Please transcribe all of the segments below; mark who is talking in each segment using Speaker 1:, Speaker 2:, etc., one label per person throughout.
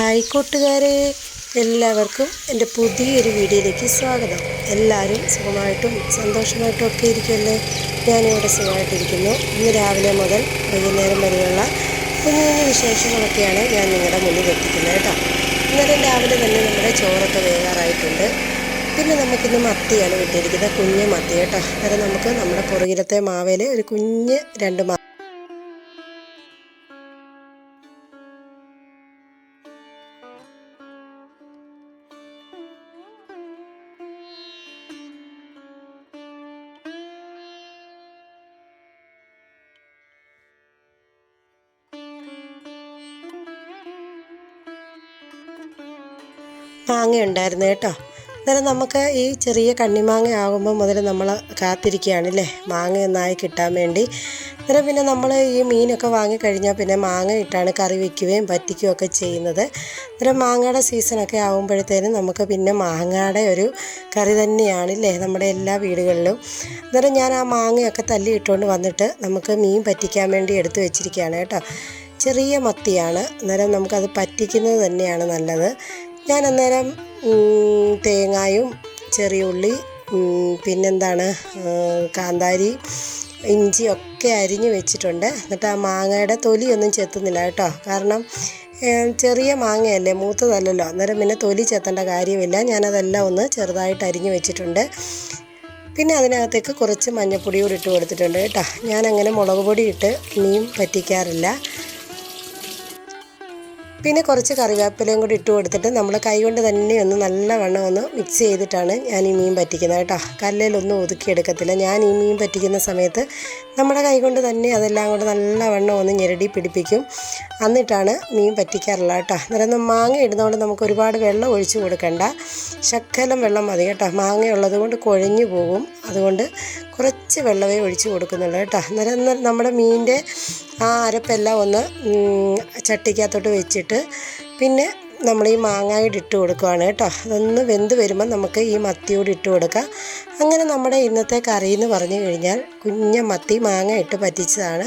Speaker 1: Hi കൂട്ടുകാരെ എല്ലാവർക്കും എന്റെ പുതിയൊരു വീഡിയോയിലേക്ക് സ്വാഗതം. എല്ലാവരും സുഖമായിട്ടും സന്തോഷമായിട്ടും ഒക്കെ ഇരിക്കുമല്ലേ? ഞാനിവിടെ സുഖമായിട്ടിരിക്കുന്നു. ഇന്ന് രാവിലെ മുതൽ വൈകുന്നേരം വരെയുള്ള കുഞ്ഞു വിശേഷങ്ങളൊക്കെയാണ് ഞാൻ നിങ്ങളുടെ മുന്നിൽ എത്തിക്കുന്നത് കേട്ടോ. ഇന്നലെ രാവിലെ തന്നെ നമ്മുടെ ചോറൊക്കെ വേകാറായിട്ടുണ്ട്. പിന്നെ നമുക്കിന്ന് മത്തിയാണ് കിട്ടിയിരിക്കുന്നത്. കുഞ്ഞ് മത്തി കേട്ടോ. അന്നേരം നമുക്ക് നമ്മുടെ പുറകിലത്തെ മാവേൽ ഒരു കുഞ്ഞ് രണ്ട് മാങ്ങ ഉണ്ടായിരുന്നു കേട്ടോ. അന്നേരം നമുക്ക് ഈ ചെറിയ കണ്ണിമാങ്ങ ആകുമ്പോൾ മുതൽ നമ്മൾ കാത്തിരിക്കുകയാണ് അല്ലേ? മാങ്ങ ഒന്നായി കിട്ടാൻ വേണ്ടി. അന്നേരം പിന്നെ നമ്മൾ ഈ മീനൊക്കെ വാങ്ങിക്കഴിഞ്ഞാൽ പിന്നെ മാങ്ങ ഇട്ടാണ് കറി വയ്ക്കുകയും പറ്റിക്കുകയും ഒക്കെ ചെയ്യുന്നത്. അന്നേരം മാങ്ങയുടെ സീസണൊക്കെ ആകുമ്പോഴത്തേനും നമുക്ക് പിന്നെ മാങ്ങയുടെ ഒരു കറി തന്നെയാണ് അല്ലേ? നമ്മുടെ എല്ലാ വീടുകളിലും. അന്നേരം ഞാൻ ആ മാങ്ങയൊക്കെ തല്ലി ഇട്ടുകൊണ്ട് വന്നിട്ട് നമുക്ക് മീൻ പറ്റിക്കാൻ വേണ്ടി എടുത്തു വെച്ചിരിക്കുകയാണ് കേട്ടോ. ചെറിയ മത്തിയാണ്. അന്നേരം നമുക്കത് പറ്റിക്കുന്നത് തന്നെയാണ് നല്ലത്. ഞാൻ അന്നേരം തേങ്ങായും ചെറിയ ഉള്ളി പിന്നെന്താണ് കാന്താരി ഇഞ്ചി ഒക്കെ അരിഞ്ഞ് വെച്ചിട്ടുണ്ട്. എന്നിട്ട് ആ മാങ്ങയുടെ തൊലിയൊന്നും ചെത്തുന്നില്ല കേട്ടോ. കാരണം ചെറിയ മാങ്ങയല്ലേ മൂത്തതല്ലല്ലോ. അന്നേരം പിന്നെ തൊലി ചെത്തേണ്ട കാര്യമില്ല. ഞാനതെല്ലാം ഒന്ന് ചെറുതായിട്ട് അരിഞ്ഞ് വെച്ചിട്ടുണ്ട്. പിന്നെ അതിനകത്തേക്ക് കുറച്ച് മഞ്ഞപ്പൊടി കൂടി ഇട്ട് കൊടുത്തിട്ടുണ്ട് കേട്ടോ. ഞാനങ്ങനെ മുളക് പൊടി ഇട്ട് മീൻ പറ്റിക്കാറില്ല. പിന്നെ കുറച്ച് കറിവേപ്പിലയും കൂടി ഇട്ട് കൊടുത്തിട്ട് നമ്മൾ കൈ കൊണ്ട് തന്നെ ഒന്ന് നല്ലവണ്ണം ഒന്ന് മിക്സ് ചെയ്തിട്ടാണ് ഞാൻ ഈ മീൻ പറ്റിക്കുന്നത് കേട്ടോ. കല്ലിലൊന്നും ഒതുക്കിയെടുക്കത്തില്ല ഞാൻ ഈ മീൻ പറ്റിക്കുന്ന സമയത്ത് നമ്മുടെ കൈകൊണ്ട് തന്നെ അതെല്ലാം കൂടെ നല്ലവണ്ണം ഒന്ന് ഞെരടി പിടിപ്പിക്കും. എന്നിട്ടാണ് മീൻ പറ്റിക്കാറുള്ളത് കേട്ടോ. അന്നേരം മാങ്ങ ഇടുന്നതുകൊണ്ട് നമുക്ക് ഒരുപാട് വെള്ളം ഒഴിച്ചു കൊടുക്കണ്ട. ശക്കലം വെള്ളം മതി കേട്ടോ. മാങ്ങ ഉള്ളതുകൊണ്ട് കുഴഞ്ഞു പോകും. അതുകൊണ്ട് കുറച്ച് വെള്ളമേ ഒഴിച്ച് കൊടുക്കുന്നുള്ളൂ കേട്ടോ. അന്നേരം നമ്മുടെ മീനിന്റെ ആ അരപ്പെല്ലാം ഒന്ന് ചട്ടിക്കകത്തോട്ട് വെച്ചിട്ട് പിന്നെ നമ്മൾ ഈ മാങ്ങായിട്ട് ഇട്ട് കൊടുക്കുകയാണ് കേട്ടോ. അതൊന്ന് വെന്ത് വരുമ്പോൾ നമുക്ക് ഈ മത്തിയോട് ഇട്ട് കൊടുക്കാം. അങ്ങനെ നമ്മുടെ ഇന്നത്തെ കറി എന്ന് പറഞ്ഞു കഴിഞ്ഞാൽ കുഞ്ഞ മത്തി മാങ്ങ ഇട്ട് പറ്റിച്ചതാണ്.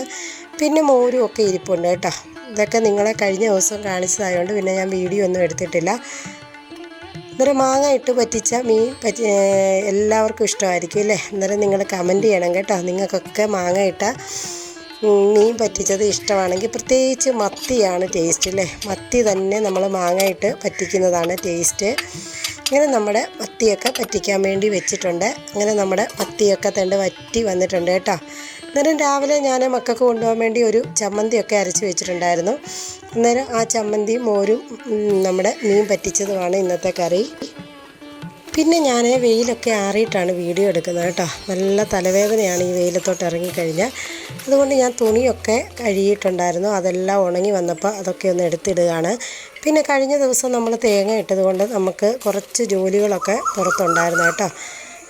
Speaker 1: പിന്നെ മോരും ഒക്കെ ഇരിപ്പുണ്ട് കേട്ടോ. ഇതൊക്കെ നിങ്ങളെ കഴിഞ്ഞ ദിവസം കാണിച്ചതായതുകൊണ്ട് പിന്നെ ഞാൻ വീഡിയോ ഒന്നും എടുത്തിട്ടില്ല. അന്നേരം മാങ്ങ ഇട്ട് പറ്റിച്ച മീൻ പറ്റി എല്ലാവർക്കും ഇഷ്ടമായിരിക്കും അല്ലേ? അന്നേരം നിങ്ങൾ കമന്റ് ചെയ്യണം കേട്ടോ. നിങ്ങൾക്കൊക്കെ മാങ്ങ ഇട്ട മീൻ പറ്റിച്ചത് ഇഷ്ടമാണെങ്കിൽ പ്രത്യേകിച്ച് മത്തിയാണ് ടേസ്റ്റ് അല്ലേ? മത്തി തന്നെ നമ്മൾ മാങ്ങ ഇട്ട് പറ്റിക്കുന്നതാണ് ടേസ്റ്റ് ഇങ്ങനെ നമ്മുടെ മത്തിയൊക്കെ പറ്റിക്കാൻ വേണ്ടി വെച്ചിട്ടുണ്ട്. അങ്ങനെ നമ്മുടെ മത്തിയൊക്കെ തണ്ട് വറ്റി വന്നിട്ടുണ്ട് കേട്ടോ. അന്നേരം രാവിലെ ഞാൻ മക്കൾക്ക് കൊണ്ടുപോകാൻ വേണ്ടി ഒരു ചമ്മന്തിയൊക്കെ അരച്ച് വെച്ചിട്ടുണ്ടായിരുന്നു. അന്നേരം ആ ചമ്മന്തി മോരും നമ്മുടെ മീൻ പറ്റിച്ചതുമാണ് ഇന്നത്തെ കറി. പിന്നെ ഞാൻ വെയിലൊക്കെ ആറിയിട്ടാണ് വീഡിയോ എടുക്കുന്നത് കേട്ടോ. നല്ല തലവേദനയാണ് ഈ വെയിലത്തോട്ട് ഇറങ്ങിക്കഴിഞ്ഞാൽ. അതുകൊണ്ട് ഞാൻ തുണിയൊക്കെ കഴുകിയിട്ടുണ്ടായിരുന്നു. അതെല്ലാം ഉണങ്ങി വന്നപ്പോൾ അതൊക്കെ ഒന്ന് എടുത്തിടുകയാണ്. പിന്നെ കഴിഞ്ഞ ദിവസം നമ്മൾ തേങ്ങ ഇട്ടതുകൊണ്ട് നമുക്ക് കുറച്ച് ജോലികളൊക്കെ പുറത്തുണ്ടായിരുന്നു കേട്ടോ.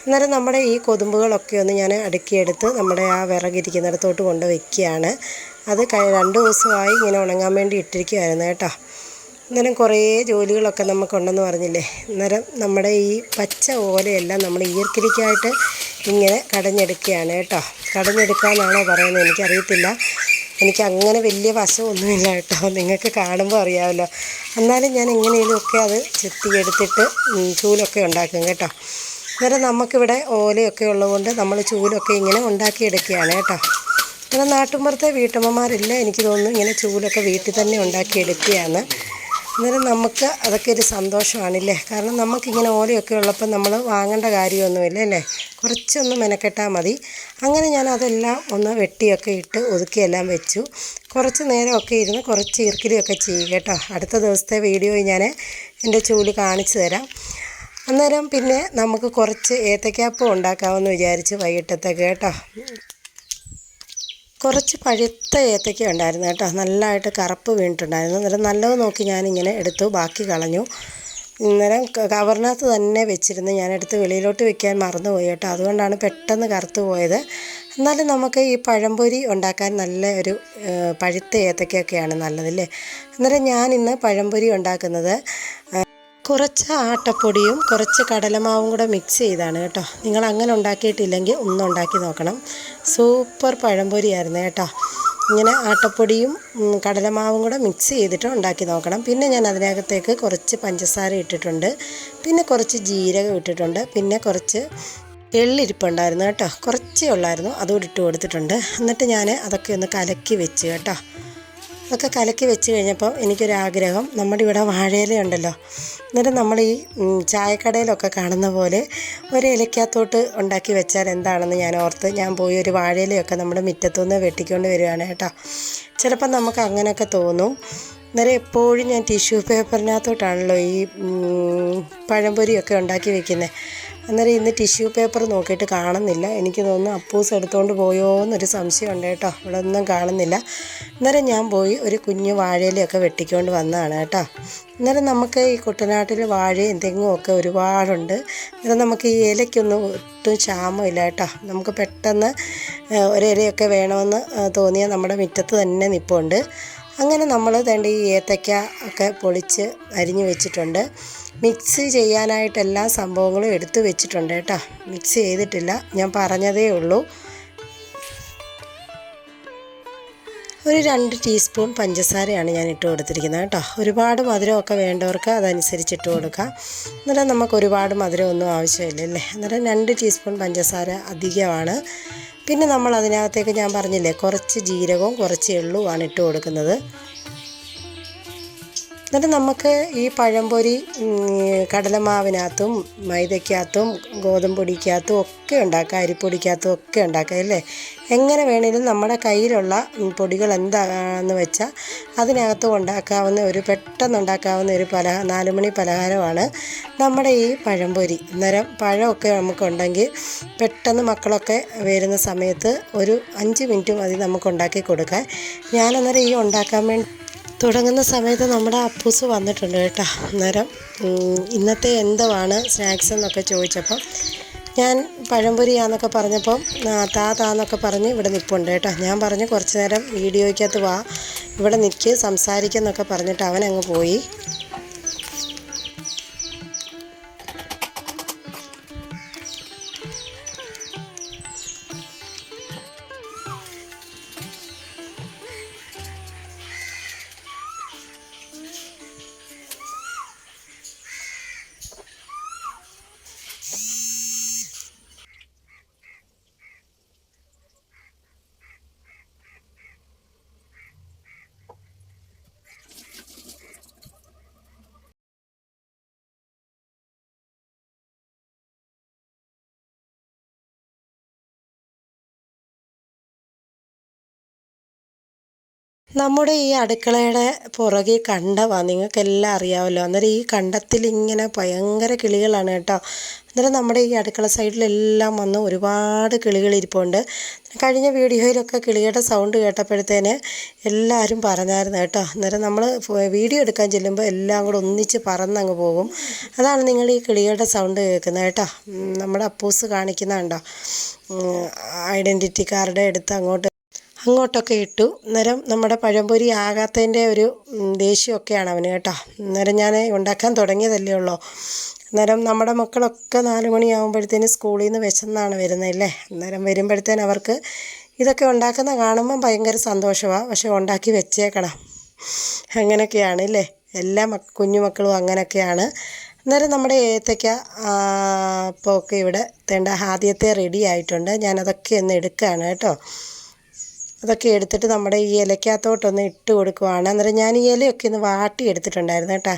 Speaker 1: അന്നേരം നമ്മുടെ ഈ കൊതുമ്പുകളൊക്കെ ഒന്ന് ഞാൻ അടുക്കിയെടുത്ത് നമ്മുടെ ആ വിറകിരിക്കുന്നിടത്തോട്ട് കൊണ്ട് വയ്ക്കുകയാണ് അത് രണ്ട് ദിവസമായി ഇങ്ങനെ ഉണങ്ങാൻ വേണ്ടി ഇട്ടിരിക്കുമായിരുന്നു കേട്ടോ. അന്നേരം കുറേ ജോലികളൊക്കെ നമുക്കുണ്ടെന്ന് പറഞ്ഞില്ലേ? അന്നേരം നമ്മുടെ ഈ പച്ച ഓലയെല്ലാം നമ്മൾ ഈർക്കിരിക്കായിട്ട് ഇങ്ങനെ കടഞ്ഞെടുക്കുകയാണ് കേട്ടോ. കടഞ്ഞെടുക്കാനാണോ പറയുന്നത് എനിക്കറിയത്തില്ല. എനിക്ക് അങ്ങനെ വലിയ വശമൊന്നുമില്ല കേട്ടോ. നിങ്ങൾക്ക് കാണുമ്പോൾ അറിയാമല്ലോ. എന്നാലും ഞാൻ എങ്ങനെയെങ്കിലുമൊക്കെ അത് ചെത്തിയെടുത്തിട്ട് ചൂലൊക്കെ ഉണ്ടാക്കും കേട്ടോ. അന്നേരം നമുക്കിവിടെ ഓലയൊക്കെ ഉള്ളതുകൊണ്ട് നമ്മൾ ചൂലൊക്കെ ഇങ്ങനെ ഉണ്ടാക്കിയെടുക്കുകയാണ് കേട്ടോ. അങ്ങനെ നാട്ടുമ്പുറത്തെ വീട്ടമ്മമാരില്ല എനിക്ക് തോന്നുന്നു ഇങ്ങനെ ചൂലൊക്കെ വീട്ടിൽ തന്നെ ഉണ്ടാക്കിയെടുക്കുകയാണ്. അന്നേരം നമുക്ക് അതൊക്കെ ഒരു സന്തോഷമാണില്ലേ? കാരണം നമുക്കിങ്ങനെ ഓലയൊക്കെ ഉള്ളപ്പോൾ നമ്മൾ വാങ്ങേണ്ട കാര്യമൊന്നുമില്ല അല്ലേ? കുറച്ചൊന്ന് മെനക്കെട്ടാൽ മതി. അങ്ങനെ ഞാൻ അതെല്ലാം ഒന്ന് വെട്ടിയൊക്കെ ഇട്ട് ഒതുക്കിയെല്ലാം വെച്ചു. കുറച്ച് നേരമൊക്കെ ഇരുന്ന് കുറച്ച് ഇറുക്കിലിയൊക്കെ ചെയ്യും കേട്ടോ. അടുത്ത ദിവസത്തെ വീഡിയോ ഞാൻ എന്റെ ചൂൽ കാണിച്ചു തരാം. അന്നേരം പിന്നെ നമുക്ക് കുറച്ച് ഏത്തക്കാപ്പം ഉണ്ടാക്കാമെന്ന് വിചാരിച്ച് വൈകിട്ടത്തേക്ക് കേട്ടോ. കുറച്ച് പഴുത്ത ഏത്തക്ക ഉണ്ടായിരുന്നു കേട്ടോ. നല്ലതായിട്ട് കറുപ്പ് വീണിട്ടുണ്ടായിരുന്നു. അന്നേരം നല്ലത് നോക്കി ഞാനിങ്ങനെ എടുത്തു. ബാക്കി കളഞ്ഞു. അന്നേരം ക- കവറിനകത്ത് തന്നെ വെച്ചിരുന്ന്. ഞാനെടുത്ത് വെളിയിലോട്ട് വെക്കാൻ മറന്നുപോയി കേട്ടോ. അതുകൊണ്ടാണ് പെട്ടെന്ന് കറുത്ത് പോയത്. എന്നാലും നമുക്ക് ഈ പഴംപൊരി ഉണ്ടാക്കാൻ നല്ല ഒരു പഴുത്ത ഏത്തക്കയൊക്കെയാണ് നല്ലതല്ലേ? അന്നേരം ഞാൻ ഇന്ന് പഴംപൊരി ഉണ്ടാക്കുന്നത്. കുറച്ച് ആട്ടപ്പൊടിയും കുറച്ച് കടലമാവും കൂടെ മിക്സ് ചെയ്താണ് കേട്ടോ. നിങ്ങൾ അങ്ങനെ ഉണ്ടാക്കിയിട്ടില്ലെങ്കിൽ ഒന്ന് ഉണ്ടാക്കി നോക്കണം. സൂപ്പർ പഴംപൊരിയായിരുന്നു കേട്ടോ. ഇങ്ങനെ ആട്ടപ്പൊടിയും കടലമാവും കൂടെ മിക്സ് ചെയ്തിട്ട് ഉണ്ടാക്കി നോക്കണം. പിന്നെ ഞാൻ അതിനകത്തേക്ക് കുറച്ച് പഞ്ചസാര ഇട്ടിട്ടുണ്ട്. പിന്നെ കുറച്ച് ജീരകം ഇട്ടിട്ടുണ്ട്. പിന്നെ കുറച്ച് എള്ളിരിപ്പുണ്ടായിരുന്നു കേട്ടോ. കുറച്ചേ ഉള്ളായിരുന്നു. അതുകൂടി ഇട്ട് കൊടുത്തിട്ടുണ്ട്. എന്നിട്ട് ഞാൻ അതൊക്കെ ഒന്ന് കലക്കി വെച്ച് കേട്ടോ. അതൊക്കെ കലക്കി വെച്ച് കഴിഞ്ഞപ്പോൾ എനിക്കൊരാഗ്രഹം. നമ്മുടെ ഇവിടെ വാഴയില ഉണ്ടല്ലോ എന്നിട്ട് നമ്മൾ ഈ ചായക്കടയിലൊക്കെ കാണുന്ന പോലെ ഒരു ഇലക്കകത്തോട്ട് ഉണ്ടാക്കി വെച്ചാൽ എന്താണെന്ന് ഞാൻ ഓർത്ത് ഞാൻ പോയി ഒരു വാഴയിലയൊക്കെ നമ്മുടെ മുറ്റത്തുനിന്ന് വെട്ടിക്കൊണ്ട് വരികയാണ് കേട്ടോ. ചിലപ്പോൾ നമുക്ക് അങ്ങനെയൊക്കെ തോന്നും. അന്നേരം എപ്പോഴും ഞാൻ ടിഷ്യൂ പേപ്പറിനകത്തോട്ടാണല്ലോ ഈ പഴംപൊരിയൊക്കെ ഉണ്ടാക്കി വെക്കുന്നത് അന്നേരം ഇന്ന് ടിഷ്യൂ പേപ്പർ നോക്കിയിട്ട് കാണുന്നില്ല. എനിക്ക് തോന്നുന്നു അപ്പൂസ് എടുത്തുകൊണ്ട് പോയോ എന്നൊരു സംശയം ഉണ്ട് കേട്ടോ. ഇവിടെ ഒന്നും കാണുന്നില്ല. അന്നേരം ഞാൻ പോയി ഒരു കുഞ്ഞു വാഴയിലൊക്കെ വെട്ടിക്കൊണ്ട് വന്നതാണ് കേട്ടോ. അന്നേരം നമുക്ക് ഈ കുട്ടനാട്ടിൽ വാഴയും തെങ്ങും ഒക്കെ ഒരുപാടുണ്ട്. അന്നേരം നമുക്ക് ഈ ഇലയ്ക്കൊന്നും ഒട്ടും ക്ഷാമമില്ല കേട്ടോ. നമുക്ക് പെട്ടെന്ന് ഒരിലയൊക്കെ വേണമെന്ന് തോന്നിയാൽ നമ്മുടെ മുറ്റത്ത് തന്നെ നിപ്പുണ്ട്. അങ്ങനെ നമ്മൾ തേണ്ട ഈ ഏത്തയ്ക്ക ഒക്കെ പൊളിച്ച് അരിഞ്ഞു വെച്ചിട്ടുണ്ട്. മിക്സ് ചെയ്യാനായിട്ട് എല്ലാ സംഭവങ്ങളും എടുത്തു വെച്ചിട്ടുണ്ട് കേട്ടോ. മിക്സ് ചെയ്തിട്ടില്ല. ഞാൻ പറഞ്ഞതേ ഉള്ളൂ. ഒരു രണ്ട് ടീസ്പൂൺ പഞ്ചസാരയാണ് ഞാൻ ഇട്ട് കൊടുത്തിരിക്കുന്നത് കേട്ടോ. ഒരുപാട് മധുരമൊക്കെ വേണ്ടവർക്ക് അതനുസരിച്ച് ഇട്ട് കൊടുക്കാം. അന്നേരം നമുക്ക് ഒരുപാട് മധുരമൊന്നും ആവശ്യമില്ലല്ലേ അന്നേരം രണ്ട് ടീസ്പൂൺ പഞ്ചസാര അധികമാണ്. പിന്നെ നമ്മൾ അതിനകത്തേക്ക് ഞാൻ പറഞ്ഞില്ലേ കുറച്ച് ജീരകവും കുറച്ച് എള്ളുമാണ് ഇട്ട് കൊടുക്കുന്നത്. എന്നിട്ട് നമുക്ക് ഈ പഴംപൊരി കടലമാവിനകത്തും മൈദയ്ക്കകത്തും ഗോതമ്പ് പൊടിക്കകത്തും ഒക്കെ ഉണ്ടാക്കാം അരിപ്പൊടിക്കകത്തും ഒക്കെ ഉണ്ടാക്കാം അല്ലേ? എങ്ങനെ വേണേലും നമ്മുടെ കയ്യിലുള്ള പൊടികൾ എന്താണെന്ന് വെച്ചാൽ അതിനകത്ത് ഉണ്ടാക്കാവുന്ന ഒരു പെട്ടെന്ന് ഉണ്ടാക്കാവുന്ന ഒരു പലഹ നാലുമണി പലഹാരമാണ് നമ്മുടെ ഈ പഴംപൊരി. അന്നേരം പഴമൊക്കെ നമുക്കുണ്ടെങ്കിൽ പെട്ടെന്ന് മക്കളൊക്കെ വരുന്ന സമയത്ത് ഒരു അഞ്ച് മിനിറ്റ് മതി നമുക്ക് ഉണ്ടാക്കി കൊടുക്കാൻ. ഞാനന്നേരം ഈ ഉണ്ടാക്കാൻ വേണ്ടി തുടങ്ങുന്ന സമയത്ത് നമ്മുടെ അപ്പൂസ് വന്നിട്ടുണ്ട് കേട്ടോ. അന്നേരം ഇന്നത്തെ എന്തുവാണ് സ്നാക്സ് എന്നൊക്കെ ചോദിച്ചപ്പം ഞാൻ പഴംപൊരിയാന്നൊക്കെ പറഞ്ഞപ്പം താ താന്നൊക്കെ പറഞ്ഞ് ഇവിടെ നിൽപ്പുണ്ട് കേട്ടോ. ഞാൻ പറഞ്ഞു കുറച്ച് നേരം വീഡിയോയ്ക്കകത്ത് വാ. ഇവിടെ നിൽക്ക് സംസാരിക്കുന്നൊക്കെ പറഞ്ഞിട്ട് അവൻ അങ്ങ് പോയി. നമ്മുടെ ഈ അടുക്കളയുടെ പുറകെ നിങ്ങൾക്ക് എല്ലാം അറിയാമല്ലോ അന്നേരം ഈ കണ്ടത്തിൽ ഇങ്ങനെ ഭയങ്കര കിളികളാണ് കേട്ടോ. അന്നേരം നമ്മുടെ ഈ അടുക്കള സൈഡിലെല്ലാം വന്ന് ഒരുപാട് കിളികൾ ഇരിപ്പുണ്ട്. കഴിഞ്ഞ വീഡിയോയിലൊക്കെ കിളികളുടെ സൗണ്ട് കേട്ടപ്പോഴത്തേന് എല്ലാവരും പറഞ്ഞായിരുന്നു കേട്ടോ. അന്നേരം നമ്മൾ വീഡിയോ എടുക്കാൻ ചെല്ലുമ്പോൾ എല്ലാം കൂടെ ഒന്നിച്ച് പറന്നങ്ങ് പോകും. അതാണ് നിങ്ങൾ ഈ കിളികളുടെ സൗണ്ട് കേൾക്കുന്നത് കേട്ടോ. നമ്മുടെ അപ്പൂസ് കാണിക്കുന്ന കണ്ടോ ഐഡന്റിറ്റി കാർഡ് എടുത്ത് അങ്ങോട്ട് അങ്ങോട്ടൊക്കെ ഇട്ടു. അന്നേരം നമ്മുടെ പഴംപൊരി ആകാത്തതിന്റെ ഒരു ദേഷ്യമൊക്കെയാണ് അവന് കേട്ടോ. അന്നേരം ഞാൻ ഉണ്ടാക്കാൻ തുടങ്ങിയതല്ലേ ഉള്ളൂ. അന്നേരം നമ്മുടെ മക്കളൊക്കെ നാല് മണിയാകുമ്പോഴത്തേന് സ്കൂളിൽ നിന്ന് വിശന്നാണ് വരുന്നതല്ലേ അന്നേരം വരുമ്പോഴത്തേന് അവർക്ക് ഇതൊക്കെ ഉണ്ടാക്കുന്ന കാണുമ്പം ഭയങ്കര സന്തോഷമാണ് പക്ഷെ ഉണ്ടാക്കി വെച്ചേക്കണം. അങ്ങനെയൊക്കെയാണ് അല്ലേ? എല്ലാ മക്ക കുഞ്ഞുമക്കളും അങ്ങനെയൊക്കെയാണ്. അന്നേരം നമ്മുടെ ഏത്തയ്ക്ക ഇപ്പോൾ ഒക്കെ ഇവിടെ തേണ്ട ആദ്യത്തെ റെഡി ആയിട്ടുണ്ട്. ഞാനതൊക്കെ ഒന്ന് എടുക്കുകയാണ് കേട്ടോ. അതൊക്കെ എടുത്തിട്ട് നമ്മുടെ ഈ ഇലയ്ക്കകത്തോട്ടൊന്ന് ഇട്ട് കൊടുക്കുവാണ്. അന്നേരം ഞാൻ ഈ ഇലയൊക്കെ ഒന്ന് വാട്ടി എടുത്തിട്ടുണ്ടായിരുന്നു കേട്ടോ.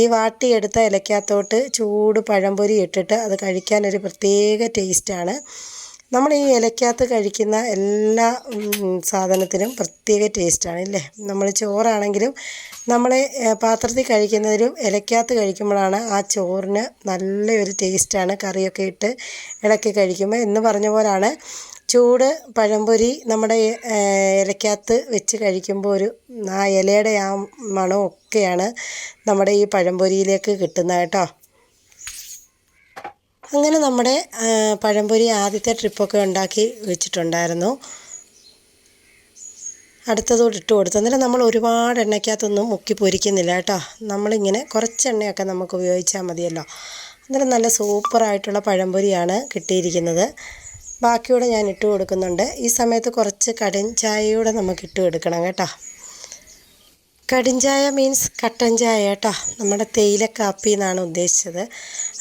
Speaker 1: ഈ വാട്ടി എടുത്ത ഇലയ്ക്കകത്തോട്ട് ചൂട് പഴംപൊരി ഇട്ടിട്ട് അത് കഴിക്കാൻ ഒരു പ്രത്യേക ടേസ്റ്റാണ്. നമ്മൾ ഈ ഇലയ്ക്കകത്ത് കഴിക്കുന്ന എല്ലാ സാധനത്തിനും പ്രത്യേക ടേസ്റ്റാണ് ഇല്ലേ? നമ്മൾ ചോറാണെങ്കിലും നമ്മൾ പാത്രത്തിൽ കഴിക്കുന്നതിലും ഇലയ്ക്കകത്ത് കഴിക്കുമ്പോഴാണ് ആ ചോറിന് നല്ലൊരു ടേസ്റ്റാണ്. കറിയൊക്കെ ഇട്ട് ഇളക്കി കഴിക്കുമ്പോൾ എന്ന് പറഞ്ഞ പോലാണ് ചൂട് പഴംപൊരി നമ്മുടെ ഇലക്കകത്ത് വെച്ച് കഴിക്കുമ്പോൾ ഒരു ആ ഇലയുടെ ആ മണവും ഒക്കെയാണ് നമ്മുടെ ഈ പഴംപൊരിയിലേക്ക് കിട്ടുന്നത് കേട്ടോ. അങ്ങനെ നമ്മുടെ പഴംപൊരി ആദ്യത്തെ ട്രിപ്പൊക്കെ ഉണ്ടാക്കി വെച്ചിട്ടുണ്ടായിരുന്നു. അടുത്തതോട് ഇട്ട് കൊടുത്തു. അന്നേരം നമ്മൾ ഒരുപാട് എണ്ണയ്ക്കകത്തൊന്നും മുക്കി പൊരിക്കുന്നില്ല കേട്ടോ. നമ്മളിങ്ങനെ കുറച്ച് എണ്ണയൊക്കെ നമുക്ക് ഉപയോഗിച്ചാൽ മതിയല്ലോ. അന്നേരം നല്ല സൂപ്പറായിട്ടുള്ള പഴംപൊരിയാണ് കിട്ടിയിരിക്കുന്നത്. ബാക്കിയൂടെ ഞാൻ ഇട്ട് കൊടുക്കുന്നുണ്ട്. ഈ സമയത്ത് കുറച്ച് കടും ചായയൂടെ നമുക്ക് ഇട്ട് കൊടുക്കണം കേട്ടോ. കടുംചായ മീൻസ് കട്ടൻ ചായ കേട്ടോ. നമ്മുടെ തേയില കാപ്പി എന്നാണ് ഉദ്ദേശിച്ചത്.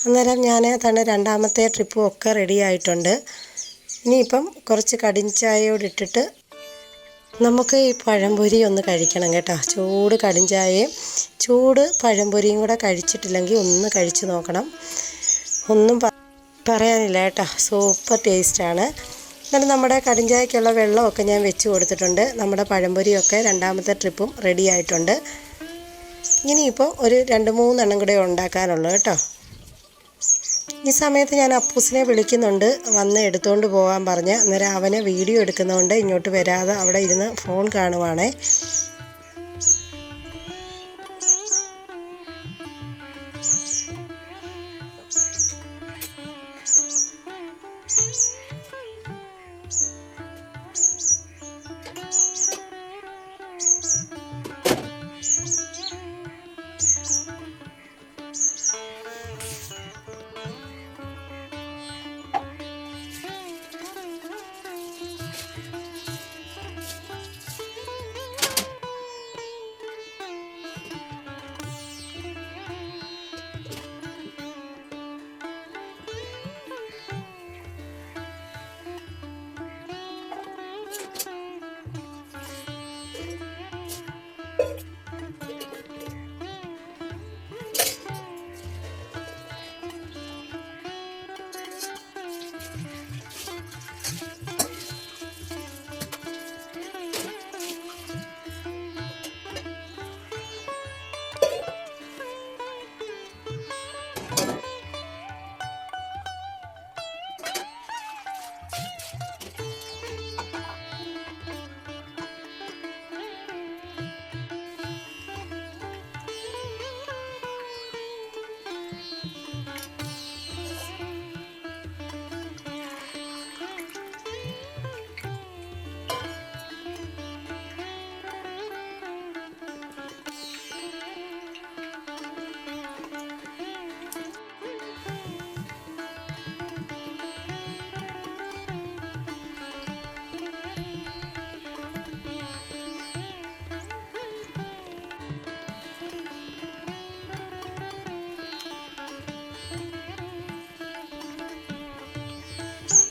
Speaker 1: അന്നേരം ഞാൻ തന്നെ രണ്ടാമത്തെ ട്രിപ്പും ഒക്കെ റെഡി ആയിട്ടുണ്ട്. ഇനിയിപ്പം കുറച്ച് കടുംചായയോട് ഇട്ടിട്ട് നമുക്ക് ഈ പഴംപൊരി ഒന്ന് കഴിക്കണം കേട്ടോ. ചൂട് കടുംചായയും ചൂട് പഴംപൊരിയും കൂടെ കഴിച്ചിട്ടില്ലെങ്കിൽ ഒന്ന് കഴിച്ചു നോക്കണം. ഒന്നും പറയാനില്ല കേട്ടോ. സൂപ്പർ ടേസ്റ്റാണ്. എന്നാലും നമ്മുടെ കടിഞ്ചായക്കുള്ള വെള്ളമൊക്കെ ഞാൻ വെച്ച് കൊടുത്തിട്ടുണ്ട്. നമ്മുടെ പഴംപൊരിയൊക്കെ രണ്ടാമത്തെ ട്രിപ്പും റെഡി ആയിട്ടുണ്ട്. ഇനിയിപ്പോൾ ഒരു രണ്ട് മൂന്നെണ്ണം കൂടെ ഉണ്ടാക്കാനുള്ളൂ കേട്ടോ. ഈ സമയത്ത് ഞാൻ അപ്പൂസിനെ വിളിക്കുന്നുണ്ട്. വന്ന് എടുത്തുകൊണ്ട് പോകാൻ പറഞ്ഞ്. അന്നേരം അവനെ വീഡിയോ എടുക്കുന്നതുകൊണ്ട് ഇങ്ങോട്ട് വരാതെ അവിടെ ഇരുന്ന് ഫോൺ കാണുവാണേ.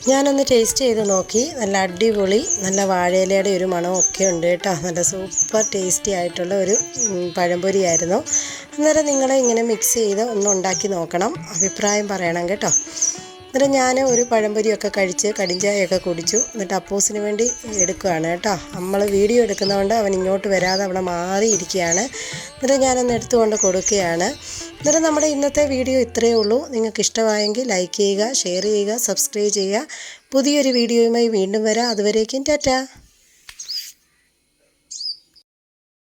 Speaker 1: ഞാനൊന്ന് ടേസ്റ്റ് ചെയ്ത് നോക്കി. നല്ല അടിപൊളി നല്ല വാഴയിലയുടെ ഒരു മണവും ഒക്കെ ഉണ്ട് കേട്ടോ. നല്ല സൂപ്പർ ടേസ്റ്റി ആയിട്ടുള്ള ഒരു പഴംപൊരിയായിരുന്നു. അന്നേരം നിങ്ങളെ ഇങ്ങനെ മിക്സ് ചെയ്ത് ഒന്ന് ഉണ്ടാക്കി നോക്കണം. അഭിപ്രായം പറയണം കേട്ടോ. എന്നിട്ട് ഞാൻ ഒരു പഴംപൊരിയൊക്കെ കഴിച്ച് കടിഞ്ചായൊക്കെ കുടിച്ചു. എന്നിട്ട് അപ്പൂസിന് വേണ്ടി എടുക്കുകയാണ് കേട്ടോ. നമ്മൾ വീഡിയോ എടുക്കുന്നതുകൊണ്ട് അവൻ ഇങ്ങോട്ട് വരാതെ അവിടെ മാറിയിരിക്കുകയാണ്. എന്നിട്ട് ഞാനൊന്ന് എടുത്തുകൊണ്ട് കൊടുക്കുകയാണ്. എന്നിട്ട് നമ്മുടെ ഇന്നത്തെ വീഡിയോ ഇത്രയേ ഉള്ളൂ. നിങ്ങൾക്ക് ഇഷ്ടമായെങ്കിൽ ലൈക്ക് ചെയ്യുക ഷെയർ ചെയ്യുക സബ്സ്ക്രൈബ് ചെയ്യുക. പുതിയൊരു വീഡിയോയുമായി വീണ്ടും വരാം. അതുവരേക്കും ടാറ്റ.